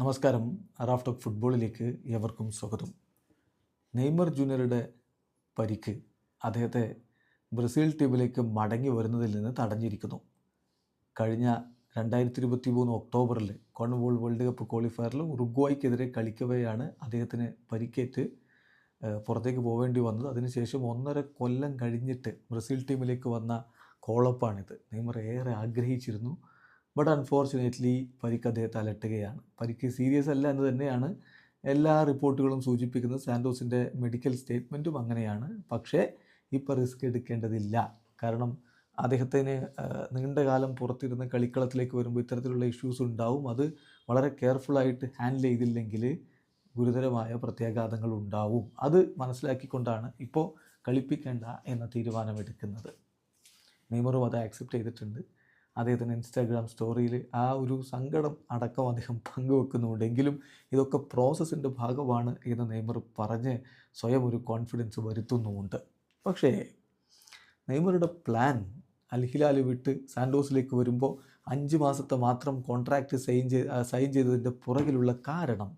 നമസ്കാരം. Raf talk ഫുട്ബോളിലേക്ക് എവർക്കും സ്വാഗതം. നെയ്മർ ജൂനിയറുടെ പരിക്ക് അദ്ദേഹത്തെ ബ്രസീൽ ടീമിലേക്ക് മടങ്ങി വരുന്നതിൽ നിന്ന് തടഞ്ഞിരിക്കുന്നു. കഴിഞ്ഞ രണ്ടായിരത്തി ഇരുപത്തി മൂന്ന് ഒക്ടോബറിൽ കോൺവോൾ വേൾഡ് കപ്പ് ക്വാളിഫയറിൽ ഉറുഗ്വായ്ക്കെതിരെ കളിക്കവെയാണ് അദ്ദേഹത്തിന് പരിക്കേറ്റ് പുറത്തേക്ക് പോകേണ്ടി വന്നത്. അതിനുശേഷം ഒന്നര കൊല്ലം കഴിഞ്ഞിട്ട് ബ്രസീൽ ടീമിലേക്ക് വന്ന കോളപ്പാണിത്. നെയ്മർ ഏറെ ആഗ്രഹിച്ചിരുന്നു. ബട്ട് അൺഫോർച്ചുനേറ്റ്ലി പരിക്ക് അദ്ദേഹത്തെ അലട്ടുകയാണ്. പരിക്ക് സീരിയസ് അല്ല എന്ന് തന്നെയാണ് എല്ലാ റിപ്പോർട്ടുകളും സൂചിപ്പിക്കുന്നത്. സാൻഡോസിന്റെ മെഡിക്കൽ സ്റ്റേറ്റ്മെന്റും അങ്ങനെയാണ്. പക്ഷേ ഇപ്പോൾ റിസ്ക് എടുക്കേണ്ടതില്ല. കാരണം അദ്ദേഹത്തിന് നീണ്ടകാലം നീണ്ട കാലം പുറത്തിരുന്ന് കളിക്കളത്തിലേക്ക് വരുമ്പോൾ ഇത്തരത്തിലുള്ള ഇഷ്യൂസ് ഉണ്ടാവും. അത് വളരെ കെയർഫുള്ളായിട്ട് ഹാൻഡിൽ ചെയ്തില്ലെങ്കിൽ ഗുരുതരമായ പ്രത്യാഘാതങ്ങൾ ഉണ്ടാവും. അത് മനസ്സിലാക്കിക്കൊണ്ടാണ് ഇപ്പോൾ കളിപ്പിക്കേണ്ട എന്ന തീരുമാനമെടുക്കുന്നത്. നെയ്മറും അത് ആക്സെപ്റ്റ് ചെയ്തിട്ടുണ്ട്. അദ്ദേഹത്തിന്റെ ഇൻസ്റ്റാഗ്രാം സ്റ്റോറിയിൽ ആ ഒരു സങ്കടം അടക്കം അദ്ദേഹം പങ്കുവെക്കുന്നുണ്ടെങ്കിലും ഇതൊക്കെ പ്രോസസ്സിന്റെ ഭാഗമാണ് എന്ന് നെയ്മർ പറഞ്ഞ് സ്വയം ഒരു കോൺഫിഡൻസ് വരുത്തുന്നുമുണ്ട്. പക്ഷേ നെയ്മറുടെ പ്ലാൻ അൽഹിലാൽ വിട്ട് സാൻഡോസിലേക്ക് വരുമ്പോൾ അഞ്ച് മാസത്തെ മാത്രം കോൺട്രാക്റ്റ് സൈൻ ചെയ്ത് സൈൻ ചെയ്തതിന്റെ പുറകിലുള്ള കാരണം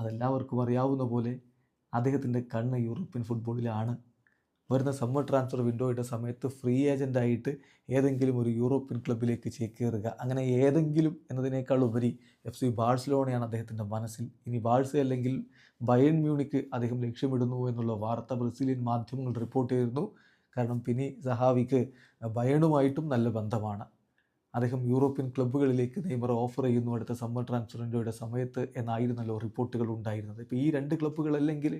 അതെല്ലാവർക്കും അറിയാവുന്ന പോലെ അദ്ദേഹത്തിന്റെ കണ്ണ് യൂറോപ്യൻ ഫുട്ബോളിലാണ്. വരുന്ന സമ്മർ ട്രാൻസ്ഫർ വിൻഡോയുടെ സമയത്ത് ഫ്രീ ഏജന്റായിട്ട് ഏതെങ്കിലും ഒരു യൂറോപ്യൻ ക്ലബിലേക്ക് ചേക്കേറുക. അങ്ങനെ ഏതെങ്കിലും എന്നതിനേക്കാൾ ഉപരി എഫ് സി ബാഴ്സലോണയാണ് അദ്ദേഹത്തിന്റെ മനസ്സിൽ. ഇനി ബാഴ്സ അല്ലെങ്കിൽ ബയൺ മ്യൂണിക്ക് അദ്ദേഹം ലക്ഷ്യമിടുന്നു എന്നുള്ള വാർത്ത ബ്രസീലിയൻ മാധ്യമങ്ങൾ റിപ്പോർട്ട് ചെയ്തിരുന്നു. കാരണം പിനി സഹാവിക്ക് ബയണുമായിട്ടും നല്ല ബന്ധമാണ്. അദ്ദേഹം യൂറോപ്യൻ ക്ലബ്ബുകളിലേക്ക് നെയ്മർ ഓഫർ ചെയ്യുന്നു അടുത്ത സമ്മർ ട്രാൻസ്ഫർ വിൻഡോയുടെ സമയത്ത് എന്നായിരുന്നല്ലോ റിപ്പോർട്ടുകൾ ഉണ്ടായിരുന്നത്. ഇപ്പോൾ ഈ രണ്ട് ക്ലബ്ബുകളല്ലെങ്കിൽ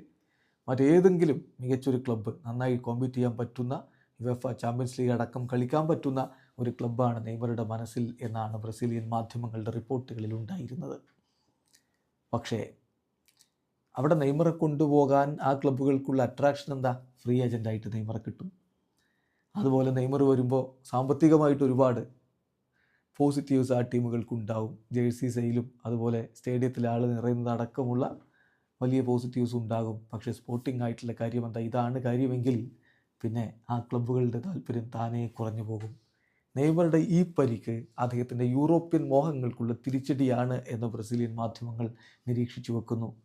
മറ്റേതെങ്കിലും മികച്ചൊരു ക്ലബ്ബ് നന്നായി കോമ്പീറ്റ് ചെയ്യാൻ പറ്റുന്ന യുവഫ ചാമ്പ്യൻസ് ലീഗ് അടക്കം കളിക്കാൻ പറ്റുന്ന ഒരു ക്ലബ്ബാണ് നെയ്മറുടെ മനസ്സിൽ എന്നാണ് ബ്രസീലിയൻ മാധ്യമങ്ങളുടെ റിപ്പോർട്ടുകളിൽ ഉണ്ടായിരുന്നത്. പക്ഷേ അവിടെ നെയ്മറെ കൊണ്ടുപോകാൻ ആ ക്ലബ്ബുകൾക്കുള്ള അട്രാക്ഷൻ എന്താ? ഫ്രീ ഏജന്റായിട്ട് നെയ്മറെ കിട്ടും. അതുപോലെ നെയ്മർ വരുമ്പോൾ സാമ്പത്തികമായിട്ട് ഒരുപാട് പോസിറ്റീവ്സ് ആ ടീമുകൾക്കുണ്ടാവും ജേഴ്സി സെയിലും അതുപോലെ സ്റ്റേഡിയത്തിൽ ആൾ നിറയുന്നത് അടക്കമുള്ള വലിയ പോസിറ്റീവ്സ് ഉണ്ടാകും. പക്ഷേ സ്പോർട്ടിംഗ് ആയിട്ടുള്ള കാര്യം എന്താ? ഇതാണ് കാര്യമെങ്കിൽ പിന്നെ ആ ക്ലബ്ബുകളുടെ താല്പര്യം താനേ കുറഞ്ഞു പോകും. നെയ്മറുടെ ഈ പരിക്ക് അദ്ദേഹത്തിന്റെ യൂറോപ്യൻ മോഹങ്ങൾക്കുള്ള തിരിച്ചടിയാണ് എന്ന് ബ്രസീലിയൻ മാധ്യമങ്ങൾ നിരീക്ഷിച്ചു വെക്കുന്നു.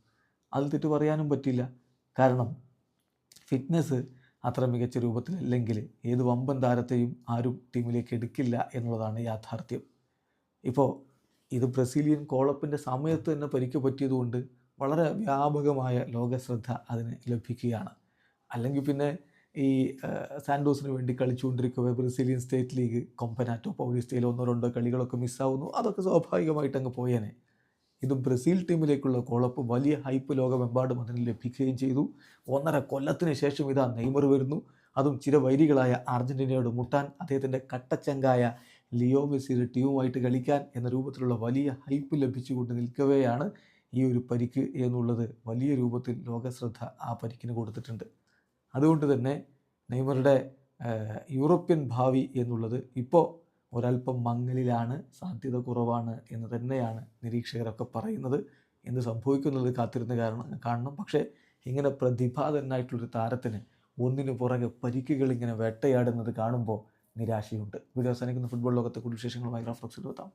അതിൽ തെറ്റ് പറയാനും പറ്റില്ല. കാരണം ഫിറ്റ്നസ് അത്ര മികച്ച രൂപത്തിലല്ലെങ്കിൽ ഏത് വമ്പൻ താരത്തെയും ആരും ടീമിലേക്ക് എടുക്കില്ല എന്നുള്ളതാണ് യാഥാർത്ഥ്യം. ഇപ്പോൾ ഇത് ബ്രസീലിയൻ കോളപ്പിന്റെ സമയത്ത് തന്നെ പരിക്ക് പറ്റിയതുകൊണ്ട് വളരെ വ്യാപകമായ ലോകശ്രദ്ധ അതിന് ലഭിക്കുകയാണ്. അല്ലെങ്കിൽ പിന്നെ ഈ സാൻഡോസിന് വേണ്ടി കളിച്ചുകൊണ്ടിരിക്കവേ ബ്രസീലിയൻ സ്റ്റേറ്റ് ലീഗ് കൊമ്പനാറ്റോ പൗലിസ്റ്റയിൽ ഒന്നോ രണ്ടോ കളികളൊക്കെ മിസ്സാവുന്നു. അതൊക്കെ സ്വാഭാവികമായിട്ട് അങ്ങ് പോയേനെ. ഇത് ബ്രസീൽ ടീമിലേക്കുള്ള കോളപ്പ് വലിയ ഹൈപ്പ് ലോകമെമ്പാടും അതിന് ലഭിക്കുകയും ചെയ്തു. ഒന്നര കൊല്ലത്തിന് ശേഷം ഇതാ നെയ്മർ വരുന്നു. അതും ചിരവൈരികളായ അർജന്റീനയോട് മുട്ടാൻ അദ്ദേഹത്തിന്റെ കട്ടച്ചങ്കായ ലിയോ മെസ്സിയുടെ ടീമുമായിട്ട് കളിക്കാൻ എന്ന രൂപത്തിലുള്ള വലിയ ഹൈപ്പ് ലഭിച്ചുകൊണ്ട് നിൽക്കവെയാണ് ഈ ഒരു പരിക്ക് എന്നുള്ളത് വലിയ രൂപത്തിൽ ലോകശ്രദ്ധ ആ പരിക്കിന് കൊടുത്തിട്ടുണ്ട്. അതുകൊണ്ട് തന്നെ നെയ്മറുടെ യൂറോപ്യൻ ഭാവി എന്നുള്ളത് ഇപ്പോൾ ഒരല്പം മങ്ങലിലാണ് സാധ്യത കുറവാണ് എന്ന് തന്നെയാണ് നിരീക്ഷകരൊക്കെ പറയുന്നത്. എന്ത് സംഭവിക്കുന്നത് കാത്തിരുന്ന കാരണം കാണണം. പക്ഷേ ഇങ്ങനെ പ്രതിഭാതനായിട്ടുള്ളൊരു താരത്തിന് ഒന്നിനു പുറകെ പരിക്കുകൾ ഇങ്ങനെ വേട്ടയാടുന്നത് കാണുമ്പോൾ നിരാശയുണ്ട്. വീഡിയോ അവസാനിക്കുന്ന. ഫുട്ബോൾ ലോകത്തെ കൂടുതൽ വിശേഷങ്ങളുമായി റാഫ്ലോക്സിൽ എത്താം